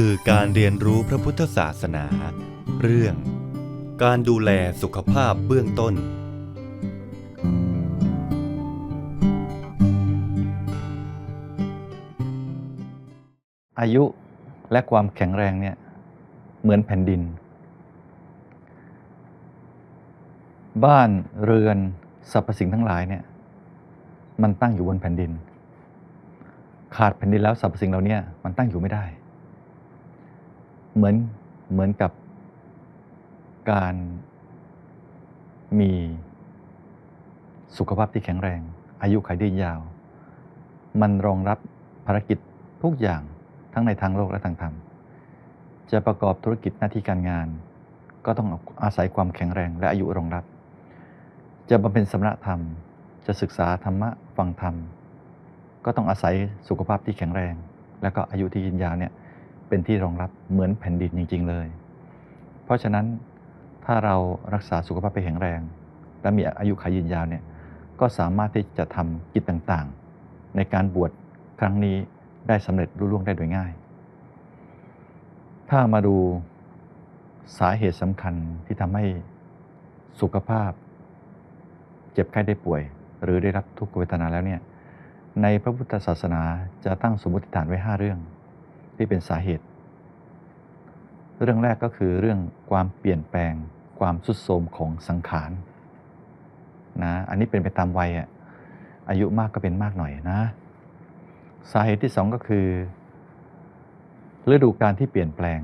สื่อการเรียนรู้พระพุทธศาสนา เรื่อง การดูแลสุขภาพเบื้องต้น อายุและความแข็งแรงเนี่ยเหมือนแผ่นดิน บ้านเรือนสรรพสิ่งทั้งหลายเนี่ยมันตั้งอยู่บนแผ่นดิน ขาดแผ่นดินแล้วสรรพสิ่งเหล่านี้มันตั้งอยู่ไม่ได้ เหมือนเหมือนกับการมีสุขภาพที่แข็งแรง อายุขัยยืนยาว มันรองรับภารกิจทุกอย่างทั้งในทางโลกและทางธรรม จะประกอบธุรกิจหน้าที่การงาน ก็ต้องอาศัยความแข็งแรงและอายุรองรับ จะบำเพ็ญสมณธรรม จะศึกษาธรรมะฟังธรรม ก็ต้องอาศัยสุขภาพที่แข็งแรง และก็อายุที่ยืนยาวเนี่ย เป็นที่รองรับเหมือนแผ่นดินจริง ๆ เลย เพราะฉะนั้นถ้าเรารักษาสุขภาพไปแข็งแรง และมีอายุขัยยืนยาวเนี่ยก็สามารถที่จะทำกิจต่างๆ ในการบวชครั้งนี้ได้สำเร็จรุ่ล่วงได้โดยง่าย ถ้ามาดูสาเหตุสำคัญที่ทำให้สุขภาพ เจ็บไข้ได้ป่วย หรือได้รับทุกขเวทนาแล้วเนี่ยในพระพุทธศาสนาจะตั้งสมมติฐานไว้ 5 เรื่อง ที่เป็นสาเหตุ เรื่องแรกก็คือเรื่องความเปลี่ยนแปลง ความสุดโทรมของสังขารนะอันนี้เป็นไปตามวัยอะอายุมากก็เป็นมากหน่อยนะ สาเหตุที่สองก็คือฤดูการที่เปลี่ยนแปลง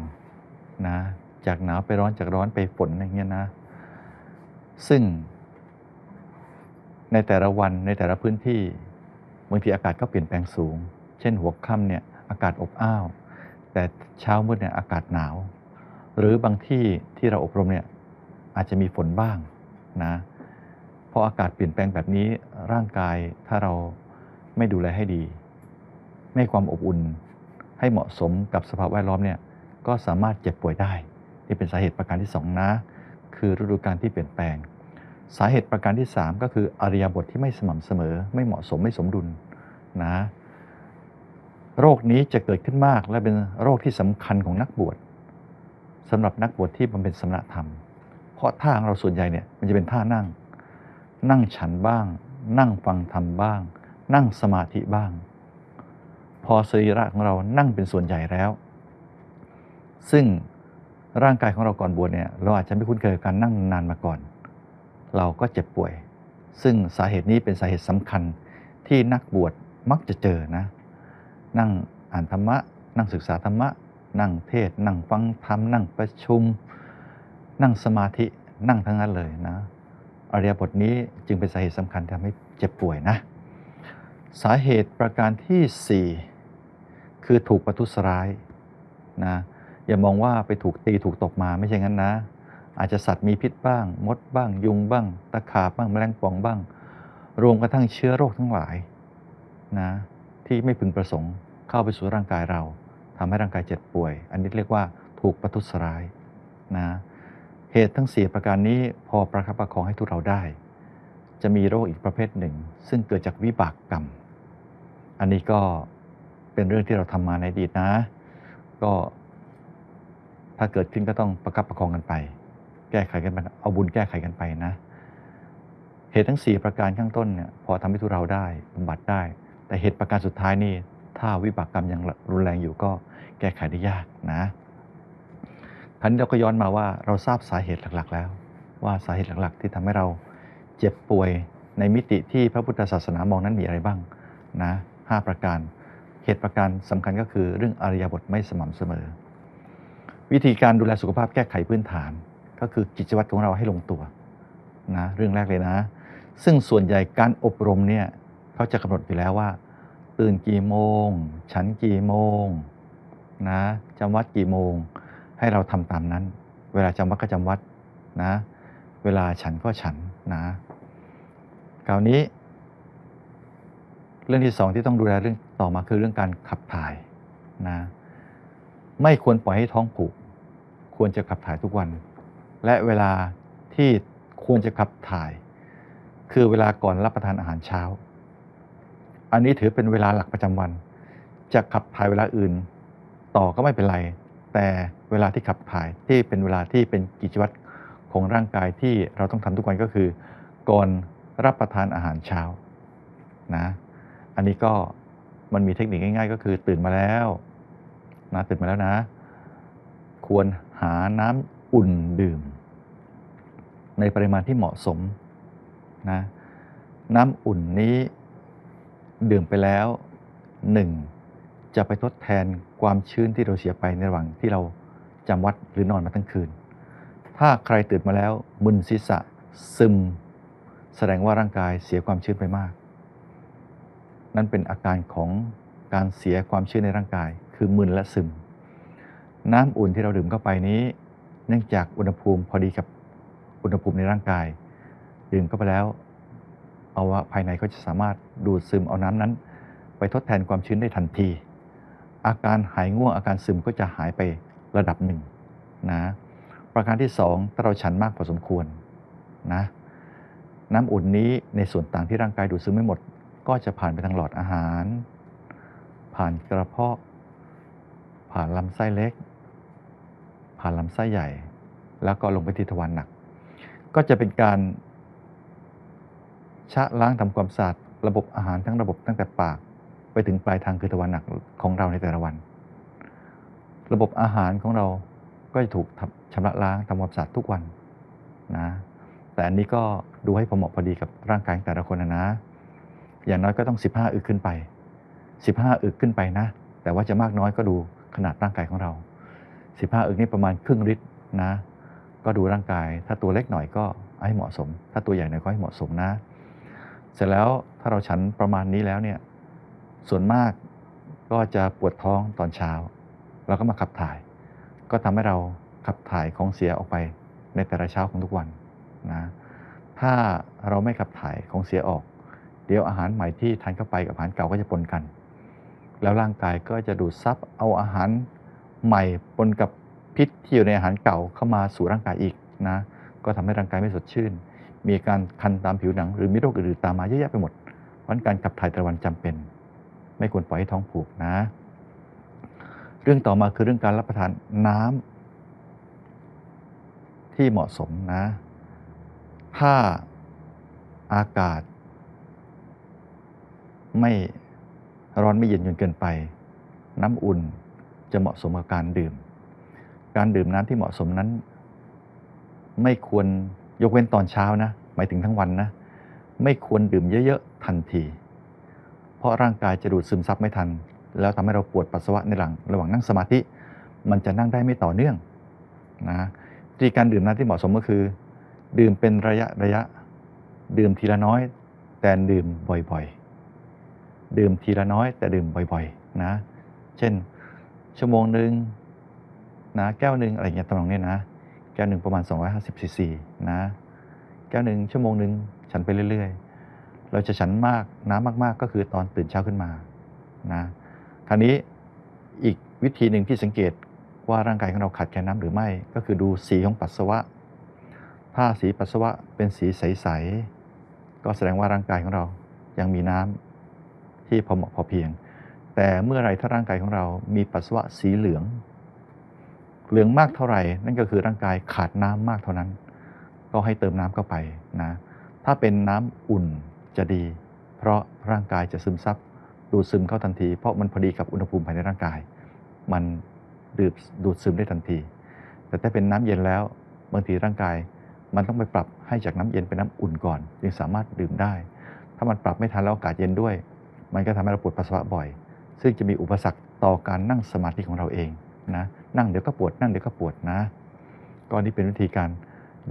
นะจากหนาวไปร้อนจากร้อนไปฝนอย่างเงี้ยนะ ซึ่งในแต่ละวันในแต่ละพื้นที่บางทีอากาศก็เปลี่ยนแปลงสูง เช่นหัวค่ำเนี่ยอากาศอบอ้าว แต่เช้ามืดเนี่ยอากาศหนาว หรือบางที่ที่เราอบรมเนี่ยอาจจะมีฝนบ้างนะพออากาศเปลี่ยนแปลงแบบนี้ร่างกายถ้าเราไม่ดูแลให้ดี ไม่ความอบอุ่นให้เหมาะสมกับสภาพแวดล้อมเนี่ยก็สามารถเจ็บป่วยได้ นี่เป็นสาเหตุประการที่ 2 นะ คือฤดูกาลที่เปลี่ยนแปลง สาเหตุประการที่ 3 ก็คืออริยบทที่ไม่สม่ำเสมอ ไม่เหมาะสมไม่สมดุลนะ โรคนี้จะเกิดขึ้นมากและเป็นโรคที่สำคัญของนักบวชสำหรับนักบวชที่บำเพ็ญสมณธรรม เพราะท่าของเราส่วนใหญ่เนี่ยมันจะเป็นท่านั่ง นั่งฉันบ้าง นั่งฟังธรรมบ้าง นั่งสมาธิบ้าง พอสรีระของเรานั่งเป็นส่วนใหญ่แล้ว ซึ่งร่างกายของเราก่อนบวชเนี่ยเราอาจจะไม่คุ้นเคยกับการนั่งนานมาก่อน เราก็เจ็บป่วย ซึ่งสาเหตุนี้เป็นสาเหตุสำคัญที่นักบวชมักจะเจอนะ นั่งอ่านธรรมะ นั่งศึกษาธรรมะ นั่งเทศ นั่งฟังธรรม นั่งประชุม นั่งสมาธิ นั่งทั้งนั้นเลยนะ อริยบทนี้จึงเป็นสาเหตุสำคัญทำให้เจ็บป่วยนะ สาเหตุประการที่ 4 คือถูกประทุษร้ายนะ อย่ามองว่าไปถูกตีถูกตบมาไม่ใช่งั้นนะ อาจจะสัตว์มีพิษบ้าง มดบ้าง ยุงบ้าง ตะขาบบ้าง แมลงป่องบ้าง รวมกระทั่งเชื้อโรคทั้งหลายนะ ที่ไม่พึงประสงค์เข้าไปสู่ร่างกายเราทำให้ร่างกายเจ็บป่วย อันนี้เรียกว่าถูกประทุษร้ายนะเหตุทั้ง 4 ประการนี้พอประคับประคองให้ทุเราได้ จะมีโรคอีกประเภทหนึ่ง ซึ่งเกิดจากวิบากกรรม อันนี้ก็เป็นเรื่องที่เราทำมาในอดีตนะ ก็ถ้าเกิดขึ้นก็ต้องประคับประคองกันไป แก้ไขกันไปเอาบุญแก้ไขกันไปนะ เหตุทั้ง 4 ประการข้างต้นเนี่ยพอทำให้ทุเราได้บำบัดได้ แต่เหตุประการสุดท้ายนี่ถ้าวิบากกรรมยังรุนแรงอยู่ก็แก้ไขได้ยากนะคราวนี้เราก็ย้อนมาว่าเราทราบสาเหตุหลักๆ แล้ว ว่าสาเหตุหลักๆ ที่ทำให้เราเจ็บป่วยในมิติที่พระพุทธศาสนามองนั้นมีอะไรบ้างนะหประการ เหตุประการสำคัญก็คือเรื่องอริยบทไม่สม่ำเสมอ วิธีการดูแลสุขภาพแก้ไขพื้นฐาน ก็คือกิจวัตรของเราให้ลงตัวนะเรื่องแรกเลยนะ ซึ่งส่วนใหญ่การอบรมเนี่ยเขาจะกำหนดอยู่แล้วว่า ตื่นกี่โมง ฉันกี่โมงนะจำวัดกี่โมง ให้เราทำตามนั้น เวลาจำวัดก็จำวัดนะ เวลาฉันก็ฉันนะคราวนี้ เรื่องที่สองที่ต้องดูแลเรื่องต่อมาคือเรื่องการขับถ่ายนะไม่ควรปล่อยให้ท้องผูก ควรจะขับถ่ายทุกวัน และเวลาที่ควรจะขับถ่าย คือเวลาก่อนรับประทานอาหารเช้า อันนี้ถือเป็นเวลาหลักประจำวัน จะขับถ่ายเวลาอื่น ต่อก็ไม่เป็นไร แต่เวลาที่ขับถ่ายที่เป็นเวลาที่เป็นกิจวัตรของร่างกายที่เราต้องทำทุกวันก็คือ ก่อนรับประทานอาหารเช้านะอันนี้ก็มันมีเทคนิคง่าย ๆ ก็คือตื่นมาแล้วนะตื่นมาแล้วนะ ควรหาน้ำอุ่นดื่ม ในปริมาณที่เหมาะสมนะน้ำอุ่นนี้ ดื่มไปแล้วหนึ่งจะไปทดแทนความชื้นที่เราเสียไปในระหว่างที่เราจำวัดหรือนอนมาทั้งคืน ถ้าใครตื่นมาแล้วมึนศีรษะซึม แสดงว่าร่างกายเสียความชื้นไปมาก นั่นเป็นอาการของการเสียความชื้นในร่างกาย คือมึนและซึม น้ำอุ่นที่เราดื่มเข้าไปนี้ เนื่องจากอุณหภูมิพอดีกับอุณหภูมิในร่างกาย ดื่มเข้าไปแล้ว อาวะภายในก็จะสามารถดูดซึมเอาน้ำนั้น ไปทดแทนความชื้นได้ทันที อาการหายง่วงอาการซึมก็จะหายไประดับหนึ่งนะประการที่สองถ้าเราฉันมากพอสมควรนะน้ำอุ่นนี้ในส่วนต่างที่ร่างกายดูดซึมไม่หมด ก็จะผ่านไปทางหลอดอาหาร ผ่านกระเพาะ ผ่านลำไส้เล็ก ผ่านลำไส้ใหญ่ แล้วก็ลงไปที่ทวารหนัก ก็จะเป็นการ ชะล้างทำความสะอาดระบบอาหารทั้งระบบตั้งแต่ปาก ไปถึงปลายทางคือทวารหนักของเราในแต่ละวัน ระบบอาหารของเราก็จะถูกชำระล้างทำความสะอาดทุกวันนะแต่อันนี้ก็ดูให้พอเหมาะพอดีกับร่างกายแต่ละคนนะ อย่างน้อยก็ต้อง 15 อึกขึ้นไป 15 อึกขึ้นไปนะ แต่ว่าจะมากน้อยก็ดูขนาดร่างกายของเรา 15 อึกนี่ประมาณครึ่งลิตรนะ ก็ดูร่างกาย ถ้าตัวเล็กหน่อยก็ให้เหมาะสม ถ้าตัวใหญ่หน่อยก็ให้เหมาะสมนะ เสร็จแล้วถ้าเราฉันประมาณนี้แล้วเนี่ยส่วนมากก็จะปวดท้องตอนเช้า เราก็มาขับถ่าย ก็ทำให้เราขับถ่ายของเสียออกไปในแต่ละเช้าของทุกวันนะถ้าเราไม่ขับถ่ายของเสียออก เดี๋ยวอาหารใหม่ที่ทานเข้าไปกับอาหารเก่าก็จะปนกัน แล้วร่างกายก็จะดูดซับเอาอาหารใหม่ปนกับพิษที่อยู่ในอาหารเก่าเข้ามาสู่ร่างกายอีกนะก็ทำให้ร่างกายไม่สดชื่น มีอาการคันตามผิวหนัง หรือมีโรคอื่นๆตามมาเยอะแยะไปหมด เพราะฉะนั้นการขับถ่ายแต่ละวันจำเป็น ไม่ควรปล่อยให้ท้องผูกนะ เรื่องต่อมาคือเรื่องการรับประทานน้ำที่เหมาะสมนะ ถ้าอากาศ ไม่ร้อนไม่เย็นจนเกินไป น้ำอุ่นจะเหมาะสมกับการดื่ม การดื่มน้ำที่เหมาะสมนั้น ไม่ควร ยกเว้นตอนเช้านะ หมายถึงทั้งวันนะ ไม่ควรดื่มเยอะๆทันที เพราะร่างกายจะดูดซึมซับไม่ทัน แล้วทำให้เราปวดปัสสาวะในหลังระหว่างนั่งสมาธิ มันจะนั่งได้ไม่ต่อเนื่องนะวิธีการดื่มน้ำที่เหมาะสมก็คือ ดื่มเป็นระยะระยะ ดื่มทีละน้อย แต่ดื่มบ่อยๆ ดื่มทีละน้อย แต่ดื่มบ่อยๆนะ เช่น ชั่วโมงหนึ่งนะแก้วหนึ่งอะไรอย่างเงี้ยตำนองเนี้ยนะ ก้วหนึ่งประมาณ 250ซีซีนะ แก้วหนึ่งชั่วโมงหนึ่งฉันไปเรื่อย ๆ เราจะฉันมากน้ำมากๆ ก็คือตอนตื่นเช้าขึ้นมานะคราวนี้อีกวิธีหนึ่งที่สังเกตว่าร่างกายของเราขาดแคลนน้ำหรือไม่ ก็คือดูสีของปัสสาวะ ถ้าสีปัสสาวะเป็นสีใส ๆ ก็แสดงว่าร่างกายของเรายังมีน้ำที่พอเหมาะพอเพียง แต่เมื่อไรถ้าร่างกายของเรามีปัสสาวะสีเหลือง เหลืองมากเท่าไหร่ นั่นก็คือร่างกายขาดน้ำมากเท่านั้น ก็ให้เติมน้ำเข้าไปนะถ้าเป็นน้ำอุ่นจะดี เพราะร่างกายจะซึมซับดูดซึมเข้าทันที เพราะมันพอดีกับอุณหภูมิภายในร่างกาย มันดูดดูดซึมได้ทันที แต่ถ้าเป็นน้ำเย็นแล้วบางทีร่างกาย มันต้องไปปรับให้จากน้ำเย็นเป็นน้ำอุ่นก่อนจึงสามารถดื่มได้ ถ้ามันปรับไม่ทันแล้วอากาศเย็นด้วย มันก็ทำให้เราปวดปัสสาวะบ่อย ซึ่งจะมีอุปสรรคต่อการนั่งสมาธิของเราเอง นะ นั่งเดี๋ยวก็ปวด นั่งเดี๋ยวก็ปวดนะ ก็นี่เป็นวิธีการ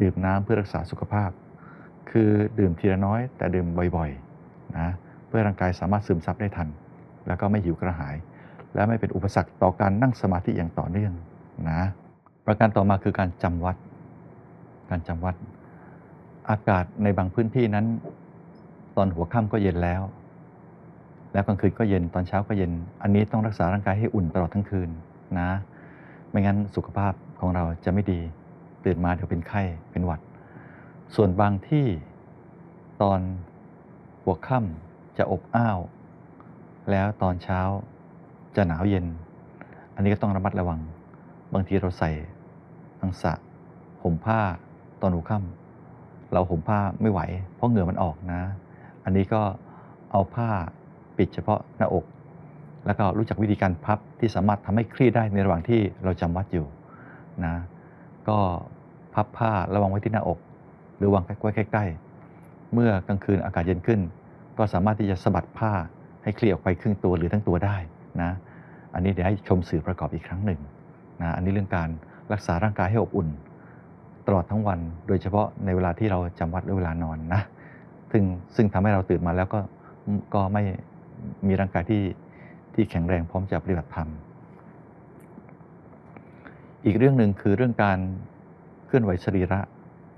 ดื่มน้ำเพื่อรักษาสุขภาพ คือดื่มทีละน้อยแต่ดื่มบ่อยๆนะ เพื่อร่างกายสามารถซึมซับได้ทัน แล้วก็ไม่หิวกระหาย และไม่เป็นอุปสรรคต่อการนั่งสมาธิอย่างต่อเนื่องนะ ประการต่อมาคือการจำวัด การจำวัด อากาศในบางพื้นที่นั้น ตอนหัวค่ำก็เย็นแล้ว แล้วกลางคืนก็เย็น ตอนเช้าก็เย็น อันนี้ต้องรักษาร่างกายให้อุ่นตลอดทั้งคืน นะ ไม่งั้นสุขภาพของเราจะไม่ดีตื่นมาเดี๋ยวเป็นไข้เป็นหวัด ส่วนบางที่ตอนหัวค่ำจะอบอ้าว แล้วตอนเช้าจะหนาวเย็น อันนี้ก็ต้องระมัดระวัง บางทีเราใส่อังสะห่มผ้าตอนหัวค่ำเราห่มผ้าไม่ไหว เพราะเหงื่อมันออกนะ อันนี้ก็เอาผ้าปิดเฉพาะหน้าอก แล้วก็รู้จักวิธีการพับที่สามารถทำให้คลี่ได้ในระหว่างที่เราจำวัดอยู่นะก็พับผ้าระวางไว้ที่หน้าอก หรือวางไว้ใกล้ๆเมื่อกลางคืนอากาศเย็นขึ้น ก็สามารถที่จะสะบัดผ้าให้คลี่ออกไปครึ่งตัวหรือทั้งตัวได้นะอันนี้เดี๋ยวให้ชมสื่อประกอบอีกครั้งหนึ่งนะอันนี้เรื่องการรักษาร่างกายให้อบอุ่น ตลอดทั้งวัน โดยเฉพาะในเวลาที่เราจำวัดหรือเวลานอนนะซึ่งซึ่งทำให้เราตื่นมาแล้วก็ก็ไม่มีร่างกายที่ ที่แข็งแรงพร้อมจะปฏิบัติธรรม อีกเรื่องหนึ่งคือเรื่องการเคลื่อนไหวสรีระ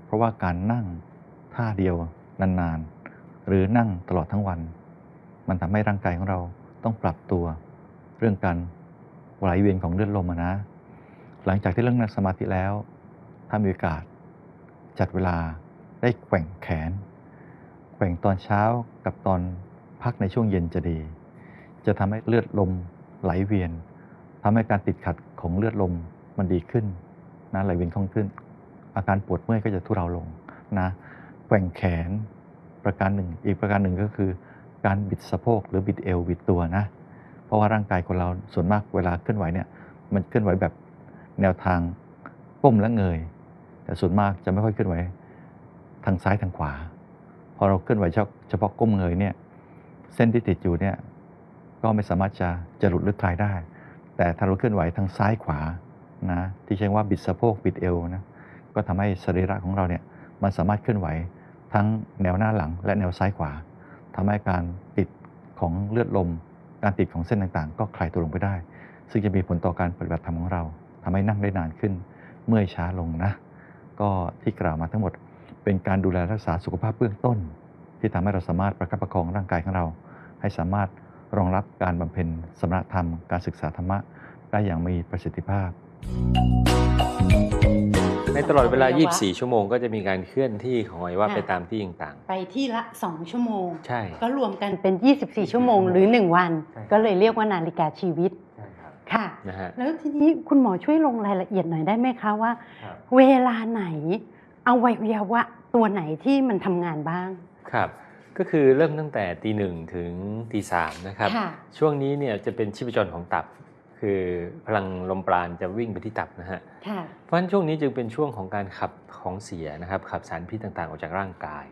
เพราะว่าการนั่งท่าเดียวนานๆ หรือนั่งตลอดทั้งวัน มันทำให้ร่างกายของเราต้องปรับตัว เรื่องการไหลเวียนของเลือดลมนะ หลังจากที่เรื่องนั่งสมาธิแล้ว ถ้ามีโอกาสจัดเวลาได้แกว่งแขน แกว่งตอนเช้ากับตอนพักในช่วงเย็นจะดี จะทำให้เลือดลมไหลเวียนทำให้การติดขัดของเลือดลมมันดีขึ้นนะไหลเวียนคล่องขึ้น อาการปวดเมื่อยก็จะทุเลาลงนะแกว่งแขนประการหนึ่ง อีกประการหนึ่งก็คือ การบิดสะโพกหรือบิดเอวบิดตัวนะ เพราะว่าร่างกายคนเราส่วนมากเวลาเคลื่อนไหวเนี่ยมันเคลื่อนไหวแบบแนวทางก้มและเงย แต่ส่วนมากจะไม่ค่อยเคลื่อนไหวทางซ้ายทางขวา พอเราเคลื่อนไหวเฉพาะก้มเงยเนี่ยเส้นที่ติดอยู่เนี่ย ก็ไม่สามารถจะจะหลุดหรือคลายได้ แต่ถ้าเราเคลื่อนไหวทางซ้ายขวานะที่ใช้ว่าบิดสะโพกบิดเอวนะก็ทำให้สรีระของเราเนี่ยมันสามารถเคลื่อนไหวทั้งแนวหน้าหลังและแนวซ้ายขวาทำให้การติดของเลือดลม การติดของเส้นต่างๆ ก็คลายตัวลงไปได้ ซึ่งจะมีผลต่อการปฏิบัติธรรมของเราทำให้นั่งได้นานขึ้น เมื่อยช้าลงนะ ก็ที่กล่าวมาทั้งหมดเป็นการดูแลรักษาสุขภาพเบื้องต้น ที่ทำให้เราสามารถประคับประคองร่างกายของเรา ให้สามารถ รองรับการบำเพ็ญสมณธรรมการศึกษาธรรมะได้อย่างมีประสิทธิภาพ ในตลอดเวลาอวัยวะ24 ชั่วโมงก็จะมีการเคลื่อนที่ของอวัยวะค่ะ ไปตามที่ต่าง ไปที่ละ 2 ชั่วโมง ๆ ใช่ ก็รวมกันเป็น 24 ชั่วโมงหรือ 1 วัน ใช่ ก็เลยเรียกว่านาฬิกาชีวิตใช่ครับค่ะ นะฮะ แล้วทีนี้คุณหมอช่วยลงรายละเอียดหน่อยได้ไหมคะว่า ครับ เวลาไหนเอาวัยวะตัวไหนที่มันทำงานบ้าง ครับ ก็คือเริ่มตั้งแต่ตีหนึ่งถึงตีสามนะครับค่ะช่วงนี้เนี่ยจะเป็นชีพจรของตับ คือพลังลมปราณจะวิ่งไปที่ตับนะฮะค่ะเพราะฉะนั้นช่วงนี้จึงเป็นช่วงของการขับของเสียนะครับ ขับสารพิษต่างๆ ออกจากร่างกาย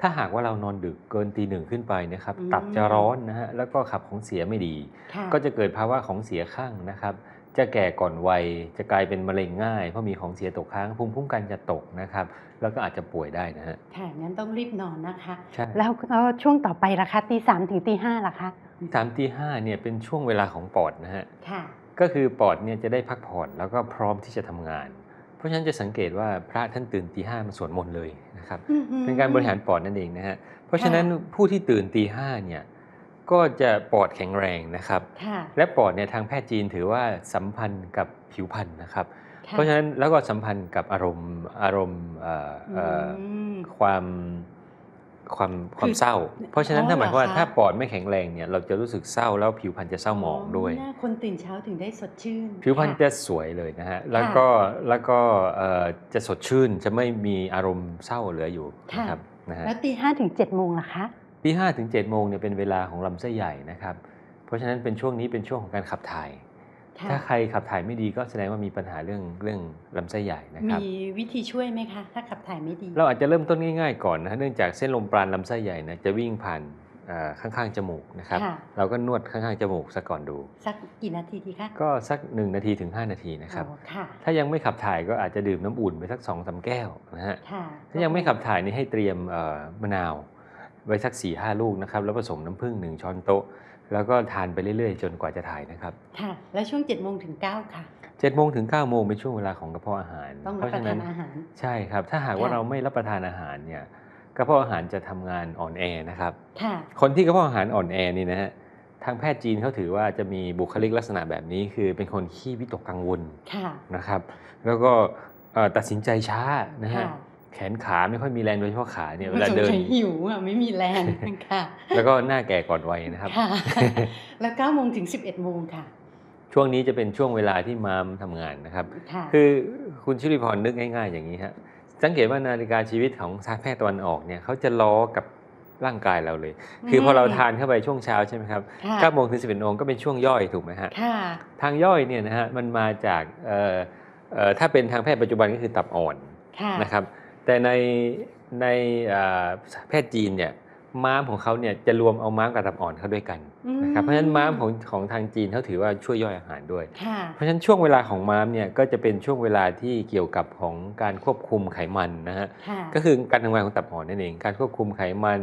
ถ้าหากว่าเรานอนดึกเกินตีหนึ่งขึ้นไปนะครับอืมตับจะร้อนนะฮะแล้วก็ขับของเสียไม่ดีค่ะก็จะเกิดภาวะของเสียข้างนะครับ จะแก่ก่อนวัยจะกลายเป็นมะเร็งง่าย เพราะมีของเสียตกค้างภูมิคุ้มกันจะตกนะครับ แล้วก็อาจจะป่วยได้นะฮะค่ะงั้นต้องรีบนอนนะคะใช่แล้วแล้วช่วงต่อไปล่ะคะตีสามถึงตีห้าล่ะคะที่สามตีห้าเนี่ยเป็นช่วงเวลาของปอดนะฮะค่ะก็คือปอดเนี่ยจะได้พักผ่อนแล้วก็พร้อมที่จะทำงาน เพราะฉะนั้นจะสังเกตว่าพระท่านตื่นตีห้ามาสวดมนต์เลยนะครับอือหือเป็นการบริหารปอดนั่นเองนะฮะเพราะฉะนั้นค่ะผู้ที่ตื่นตีห้าเนี่ย ก็จะปอดแข็งแรงนะครับค่ะและปอดเนี่ยทางแพทย์จีนถือว่าสัมพันธ์กับผิวพรรณนะครับค่เพราะฉะนั้นแล้วก็สัมพันธ์กับอารมณ์อารมณ์เอ่อเอ่ออมความความความคือเศร้า เพราะฉะนั้นอ๋อถ้าหมายความว่าเหรอคะถ้าปอดไม่แข็งแรงเนี่ยเราจะรู้สึกเศร้าแล้วผิวพรรณจะเศร้าหมองด้วยหน้าคนตื่นเช้าถึงได้สดชื่น ผิวพรรณค่ะจะสวยเลยนะฮะ แล้วก็แล้วก็เอ่อจะสดชื่นจะไม่มีอารมณ์เศร้าเหลืออยู่นะครับนะฮะแล้วตีห้าถึงเจ็ดโมงล่ะคะ ตีห้าถึงเจ็ดโมงเนี่ยเป็นเวลาของลำไส้ใหญ่นะครับ เพราะฉะนั้นเป็นช่วงนี้เป็นช่วงของการขับถ่ายค่ะถ้าใครขับถ่ายไม่ดีก็แสดงว่ามีปัญหาเรื่องเรื่องลำไส้ใหญ่นะครับ มีวิธีช่วยไหมคะ ถ้าขับถ่ายไม่ดี เราอาจจะเริ่มต้นง่าย ๆ ก่อนนะฮะเนื่องจากเส้นลมปราณลำไส้ใหญ่นะจะวิ่งผ่านเอ่อข้างๆจมูกนะครับค่ะเราก็นวดข้างๆจมูกซะก่อนดู สักกี่นาทีดีคะ ก็สัก 1 นาทีถึง 5 นาทีนะครับอ๋อค่ะถ้ายังไม่ขับถ่ายก็อาจจะดื่มน้ำอุ่นไปสัก2อสาแก้วนะฮะค่ะถ้ายังไม่ขับถ่ายนี่ให้เตรียมเอ่อมะนาว ไว้สัก4ี่ห้าลูกนะครับแล้วผสมน้ำผึ้งหนึ่งช้อนโต๊ะ แล้วก็ทานไปเรื่อยๆ จนกว่าจะถ่ายนะครับ ค่ะ แล้วช่วงเจ็ดโมงถึงเก้าค่ะ7จ็ดโมงถึง9ก้าโมงเป็นช่วงเวลาของกระเพาะอาหาร ต้องเพรับราะประฉะทานั้นนอาหาร ใช่ครับ ถ้าหากว่าค่ะเราไม่รับประทานอาหารเนี่ยกระเพาะอาหารจะทำงานอ่อนแอนะครับ ค่ะ คนที่กระเพาะอาหารอ่อนแอนี่นะฮะทางแพทย์จีนเขาถือว่าจะมีบุคลิกลักษณะแบบนี้ คือเป็นคนขี้วิตกกังวลค่ะนะครับ แล้วก็เอ่อตัดสินใจช้านะฮะค่ะ แขนขาไม่ค่อยมีแรงโดยเฉพาะขาเนี่ยเวลาเดินสงสัยหิวอะไม่มีแรงค่ะ แล้วก็หน้าแก่ก่อนวัยนะครับค่ะแล้วเก้าโมงถึงสิบเอ็ดโมงค่ะ ช่วงนี้จะเป็นช่วงเวลาที่ม้ามทำงานนะครับค่ะคือคุณชุลิพรนึกง่าย ๆ อย่างนี้ฮะสังเกตว่านาฬิกาชีวิตของแพทย์ตะวันออกเนี่ยเขาจะล้อกับร่างกายเราเลย คือพอเราทานเข้าไปช่วงเช้าใช่ไหมครับค่ะเก้าโมงถึงสิบเอ็ดโมงก็เป็นช่วงย่อยถูกไหมฮะค่ะทางย่อยเนี่ยนะฮะมันมาจากเอ่อเอ่อถ้าเป็นทางแพทย์ปัจจุบันก็คือตับอ่อนค่ะนะครับ แต่ในในเอ่อแพทย์จีนเนี่ยม้ามของเขาเนี่ยจะรวมเอาม้ามกับตับอ่อนเข้าด้วยกันนะครับเพราะฉะนั้นม้ามของของทางจีนเขาถือว่าช่วยย่อยอาหารด้วยค่ะเพราะฉะนั้นช่วงเวลาของม้ามเนี่ยก็จะเป็นช่วงเวลาที่เกี่ยวกับของการควบคุมไขมันนะฮะค่ะก็คือการทำงานของตับอ่อนนั่นเอง การควบคุมไขมัน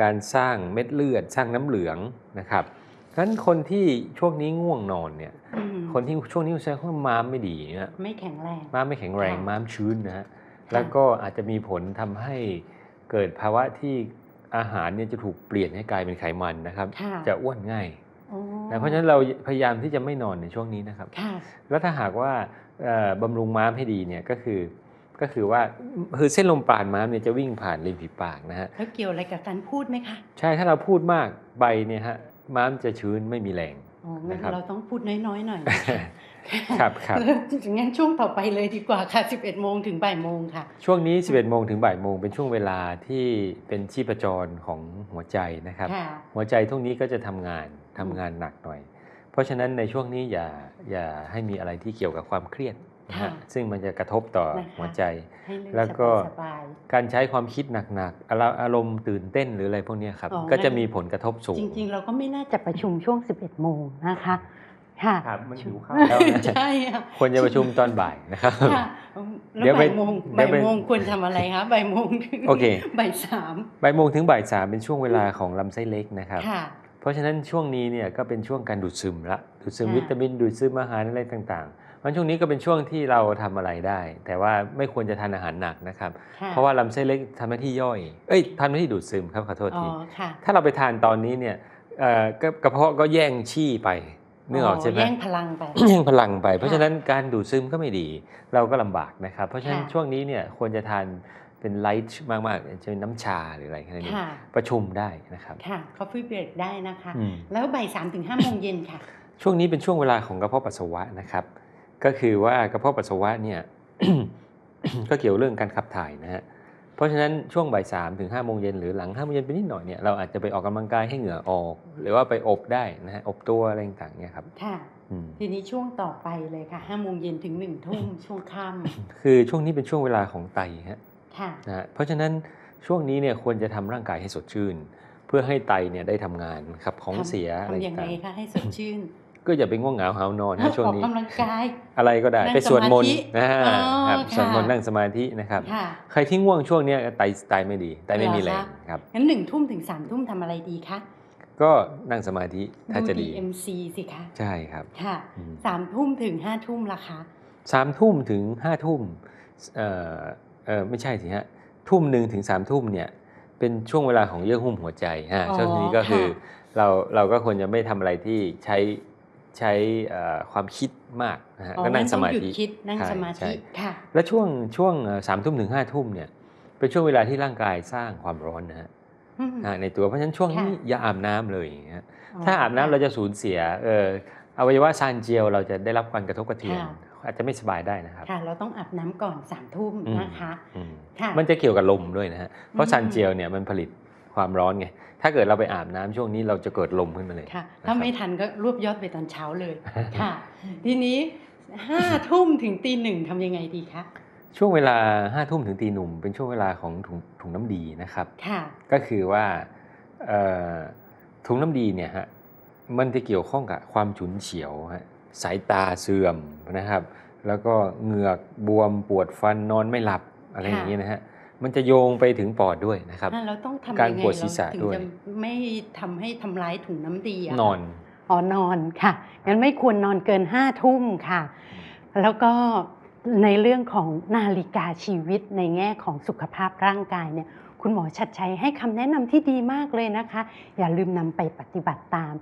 การสร้างเม็ดเลือด สร้างน้ำเหลืองนะครับฉะนั้นคนที่ช่วงนี้ง่วงนอนเนี่ยอืมคนที่ช่วงนี้ใช้คำว่าม้ามไม่ดีนะฮะไม่แข็งแรงม้ามไม่แข็งแรงค่ะม้ามชื้นนะฮะ แล้วก็อาจจะมีผลทำให้เกิดภาวะที่อาหารเนี่ยจะถูกเปลี่ยนให้กลายเป็นไขมันนะครับค่ะจะอ้วนง่ายโอ้นะเพราะฉะนั้นเราพยายามที่จะไม่นอนในช่วงนี้นะครับค่ะแล้วถ้าหากว่าเอ่อบำรุงม้ามให้ดีเนี่ยก็คือก็คือว่าคือเส้นลมปราณม้ามเนี่ยจะวิ่งผ่านริมฝีปากนะฮะแล้วเกี่ยวอะไรกับการพูดไหมคะ ใช่ถ้าเราพูดมากใบเนี่ยฮะม้ามจะชื้นไม่มีแรงอ๋องั้นนะครับเราต้องพูดน้อยๆหน่อยนะคะครับครับแล้วงั้นช่วงต่อไปเลยดีกว่าค่ะ 11 โมงถึงบ่ายโมงค่ะ ช่วงนี้ 11 โมงถึงบ่ายโมงเป็นช่วงเวลาที่เป็นชีพจรของหัวใจนะครับค่ะหัวใจทุกนี้ก็จะทำงานทำงานหนักหน่อย เพราะฉะนั้นในช่วงนี้อย่าอย่าให้มีอะไรที่เกี่ยวกับความเครียดนะค่ะฮะซึ่งมันจะกระทบต่อนะคะหัวใจให้เลือกแล้วก็สบายการใช้ความคิดหนักๆอารอารมณ์ตื่นเต้นหรืออะไรพวกเนี้ยครับอ๋อก็จะงั้นมีผลกระทบสูๆงจริง ๆ เราก็ไม่น่าจะประชุมช่วง 11 โมงนะคะ ค่ะครับมันหิวข้าวแล้วนะใช่ค่ะควรจะประชุมตอนบ่ายนะครับค่ะเดี๋แล้วยวไปบ่ายโมงเดี๋บ่ายวไปยโมงควรทำอะไรคะบ่ายโมงถึงโอเคบ่ายสามบ่ายโมงถึงบ่ายสามเป็นช่วงเวลาของลำไส้เล็กนะครับค่ะเพราะฉะนั้นช่วงนี้เนี่ยก็เป็นช่วงการดูดซึมละดูดซึมค่ะวิตามินดูดซึมอาหารอะไรต่างๆมันช่วงนี้ก็เป็นช่วงที่เราทำอะไรได้ แต่ว่าไม่ควรจะทานอาหารหนักนะครับค่เพราะว่าลำไส้เล็กทำหน้าที่ย่อย เอ้ยทำหน้าที่ดูดซึมครับขอโทษอ๋อทีค่ะถ้าเราไปทานตอนนี้เนี่ยเอ่อก็กระเพาะก็แย่งชี่ไป นึกออกใช่ไหมแย่งพลังไปแย่งพลังไป เพราะค่ะฉะนั้นการดูดซึมก็ไม่ดี เราก็ลำบากนะครับ เพราะฉะนั้นค่ะช่วงนี้เนี่ยควรจะทานเป็นไลท์มากๆจะเป็นน้ำชาหรืออะไรแค่นั้นเองค่ะประชุมได้นะครับ ค่ะ coffee break ได้นะคะอืมแล้วบ่ายสามถึงห้าโมงเย็นค่ะ ช่วงนี้เป็นช่วงเวลาของกระเพาะปัสสาวะนะครับ ก็คือว่ากระเพาะปัสสาวะเนี่ยก็เกี่ยวเรื่องการขับถ่ายนะฮะ เพราะฉะนั้นช่วงบ่ายสามถึงห้าโมงเย็นหรือหลังห้าโมงเย็นไปนิดหน่อยเนี่ยเราอาจจะไปออกกำลังกายให้เหงื่อออก หรือว่าไปอบได้นะฮะอบตัวอะไรต่างๆเนี่ยครับค่ะอืมทีนี้ช่วงต่อไปเลยค่ะห้าโมงเย็นถึงหนึ่งทุ่มช่วงค่คือช่วงนี้เป็นช่วงเวลาของไตฮะำค่ะนะฮะเพราะฉะนั้นช่วงนี้เนี่ยควรจะทำร่างกายให้สดชื่น เพื่อให้ไตเนี่ยได้ทำงานขับของทำเสียอะไรทำยังไงต่างคะให้สดชื่นๆ ก็อย่าไปง่วงเหงาหาวนอนนะช่วงออกนี้กำลังกายอะไรก็ได้นั่งไปสวดมนต์สมาธินะฮะอ๋อครับค่ะสวดมนต์นั่งสมาธินะครับค่ะใครที่ง่วงช่วงเนี้ยไตไตไม่ดีไตไม่มีเหรแรอคะงครับงั้นหนึ่งทุ่มถึงสามทุ่มทำอะไรดีคะก็นั่งสมาธิถ้าจะดี DMC สิคะใช่ครับค่ะอืมสามทุ่มถึงห้าทุ่มละคะสามทุ่มถึงห้าทุ่มเอ่อเอ่อไม่ใช่สิฮะทุ่มหนึ่งถึงสามทุ่มเนี่ยเป็นช่วงเวลาของเยื่อหุ้มหัวใจฮะอ๋อช่วงนี้ก็คือค่ะเราเราก็ควรจะไม่ทำอะไรที่ใช้ ใช้เอ่อความคิดมากนะฮะอ๋อก็นั่งสมางั้นต้องหธิยุดคิดนั่งใช่สมาใช่ธิค่ะและช่วงช่วงสามทุ่มถึงห้าทุ่มเนี่ยเป็นช่วงเวลาที่ร่างกายสร้างความร้อนนะฮะอืมอ่าในตัวเพราะฉะนั้นช่วงนี้ค่ะอย่าอาบน้ำเลยนะฮะถ้าอาบน้ำเราจะสูญเสียเอ่ออวัยวะซานเจียวเราจะได้รับการกระทบกระเทือนค่ะอาจจะไม่สบายได้นะครับค่ะเราต้องอาบน้ำก่อนสามทุ่มอืมนะคะอืมค่ะมันจะเกี่ยวกับลมด้วยนะฮะเพราะอืมซานเจียวเนี่ยมันผลิต ความร้อนไง ถ้าเกิดเราไปอาบน้ำช่วงนี้เราจะเกิดลมขึ้นมาเลยค่ะนะครับถ้าไม่ทันก็รวบยอดไปตอนเช้าเลยค่ะ ทีนี้ห้าทุ่มถึงตีหนึ่งทำยังไงดีคะช่วงเวลาห้าทุ่มถึงตีหนุ่ม เป็นช่วงเวลาของถุงถุงน้ำดีนะครับค่ะก็คือว่าเอ่อถุงน้ำดีเนี่ยฮะมันจะเกี่ยวข้องกับความฉุนเฉียวฮะสายตาเสื่อมนะครับ แล้วก็เหงือกบวมปวดฟันนอนไม่หลับอะไรค่ะอย่างนี้นะฮะ มันจะโยงไปถึงปอดด้วยนะครับอะเราต้องทำการยังไงปวดศีรษะเราถึงด้วยจะไม่ทำให้ทำร้ายถุงน้ำดีอะนอนอ๋อนอนค่ะงั้นไม่ควรนอนเกินห้าทุ่มค่ะ แล้วก็ในเรื่องของนาฬิกาชีวิตในแง่ของสุขภาพร่างกายเนี่ยคุณหมอชัดชัยให้คำแนะนำที่ดีมากเลยนะคะ อย่าลืมนำไปปฏิบัติตาม